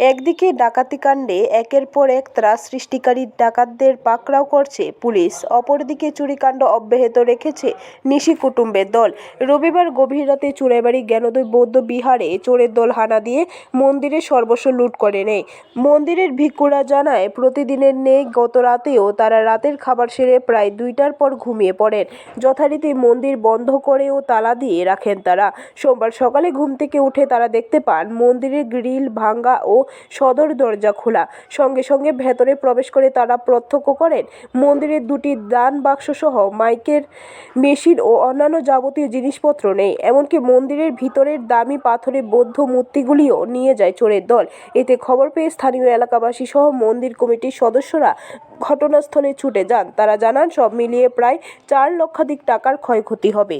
একদিকে ডাকাতি কাণ্ডে একের পর এক ত্রাস সৃষ্টিকারী ডাকাতদের পাকড়াও করছে পুলিশ। অপরদিকে চুরিকাণ্ড অব্যাহত রেখেছে নিশি কুটুম্বের দল। রবিবার গভীর রাতে চুড়াইবাড়ি জ্ঞানোদয় বৌদ্ধ বিহারে চোরের দল হানা দিয়ে মন্দিরের সর্বস্ব লুট করে নেয়। মন্দিরের ভিক্ষুরা জানায়, প্রতিদিনের নেই, গত রাতেও তারা রাতের খাবার সেরে প্রায় দুইটার পর ঘুমিয়ে পড়েন। যথারীতি মন্দির বন্ধ করেও তালা দিয়ে রাখেন তারা। সোমবার সকালে ঘুম থেকে উঠে তারা দেখতে পান, মন্দিরের গ্রিল ভাঙ্গা ও সদর দরজা খোলা। সঙ্গে সঙ্গে ভেতরে প্রবেশ করে তারা প্রত্যক্ষ করেন, মন্দিরের দুটি দান বাক্স সহ মাইকের মেশিন ও অন্যান্য যাবতীয় জিনিসপত্র নেই। এমনকি মন্দিরের ভিতরের দামি পাথরে বৌদ্ধ মূর্তিগুলিও নিয়ে যায় চোরের দল। এতে খবর পেয়ে স্থানীয় এলাকাবাসী সহ মন্দির কমিটির সদস্যরা ঘটনাস্থলে ছুটে যান। তারা জানান, সব মিলিয়ে প্রায় চার লক্ষাধিক টাকার ক্ষয়ক্ষতি হবে।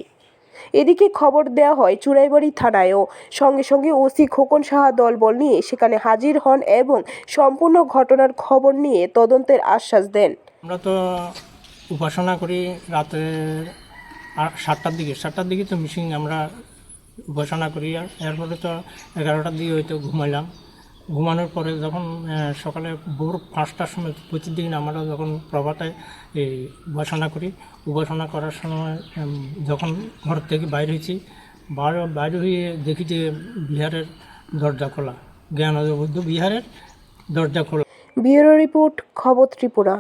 এদিকে খবর দেওয়া হয় চুড়াইবাড়ি থানায়ও। সঙ্গে সঙ্গে ওসি খোকন সাহা দলবল নিয়ে সেখানে হাজির হন এবং সম্পূর্ণ ঘটনার খবর নিয়ে তদন্তের আশ্বাস দেন। আমরা তো উপাসনা করি রাতে সাতটার দিকে। সাতটার দিকে তো মিশিং আমরা উপাসনা করি আর এরপরে তো এগারোটার দিকে হয়তো ঘুমাইলাম। ঘুমানোর পরে যখন সকালে ভোর পাঁচটার সময় প্রতিদিন আমরা যখন প্রভাতে এই উপাসনা করি, উপাসনা করার সময় যখন ঘর থেকে বাইরে হয়েছি, বাইরে বাইরে হয়ে দেখি যে বিহারের দরজা খোলা, জ্ঞান বিহারের দরজা খোলা। ব্যুরো রিপোর্ট, খবর ত্রিপুরা।